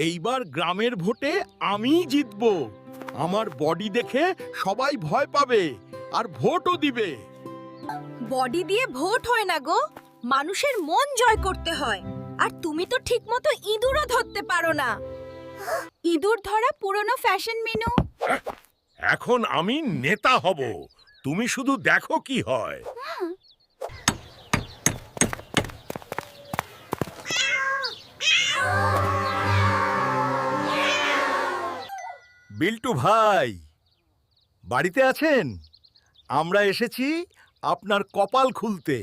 এইবার গ্রামের ভোটে আমিই জিতব। আমার বডি দেখে সবাই ভয় পাবে আর ভোটও দিবে। বডি দিয়ে ভোট হয় না গো। মানুষের মন জয় করতে হয়। আর তুমি তো ঠিকমতো ইঁদুরও ধরতে পারো না। ইঁদুর ধরা পুরনো ফ্যাশন মেনু। এখন আমি নেতা হব। তুমি শুধু দেখো কি হয়। বিল্টু ভাই বাড়িতে আছেন? আমরা এসেছি আপনার কপাল খুলতে।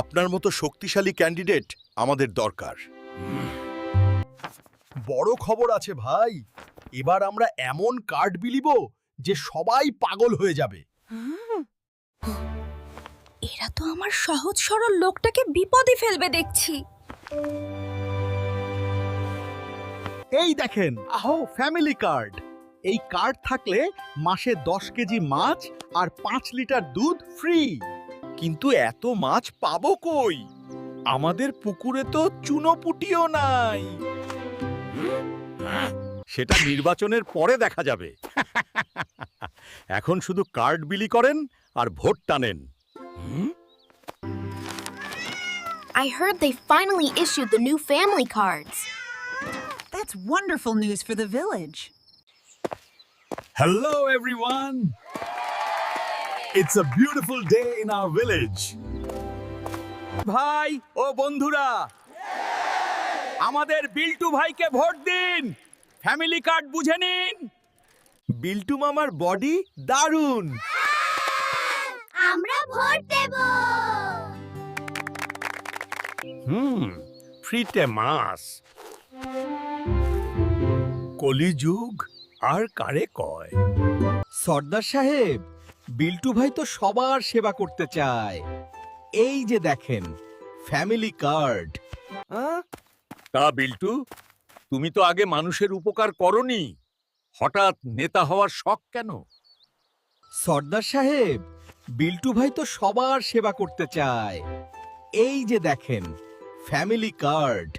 আপনার মতো শক্তিশালী ক্যান্ডিডেট আমাদের দরকার। বড় খবর আছে ভাই এবার আমরা এমন কার্ড বিলিব যে সবাই পাগল হয়ে যাবে। এরা তো আমার সহজ সরল লোকটাকে বিপদে ফেলবে দেখছি। এই দেখেন। আহো। ফ্যামিলি কার্ড এই কার্ড থাকলে মাসে দশ কেজি মাছ আর পাঁচ লিটার দুধ ফ্রি কিন্তু এত মাছ পাবো কই? আমাদের পুকুরে তো চুনোপুটিও নাই। সেটা নির্বাচনের পরে দেখা যাবে। এখন শুধু কার্ড বিলি করেন আর ভোট টানেন। I heard they finally issued the new family cards. That's wonderful news for the village. Hello everyone. It's a beautiful day in our village. ভাই ও বন্ধুরা আমাদের বিল্টু ভাইকে ভোট দিন ফ্যামিলি কার্ড বুঝে নিন বিল্টু মামার বডি দারুণ আমরা ভোট দেব হুম ফ্রিতে মাস কলিযুগ আর কারে কয়? সর্দার সাহেব বিল্টু ভাই তো সবার সেবা করতে চায়। এই যে দেখেন ফ্যামিলি কার্ড তা বিল্টু তুমি তো আগে মানুষের উপকার করনি। হঠাৎ নেতা হওয়ার শখ কেন? সর্দার সাহেব বিল্টু ভাই তো সবার সেবা করতে চায়। এই যে দেখেন ফ্যামিলি কার্ড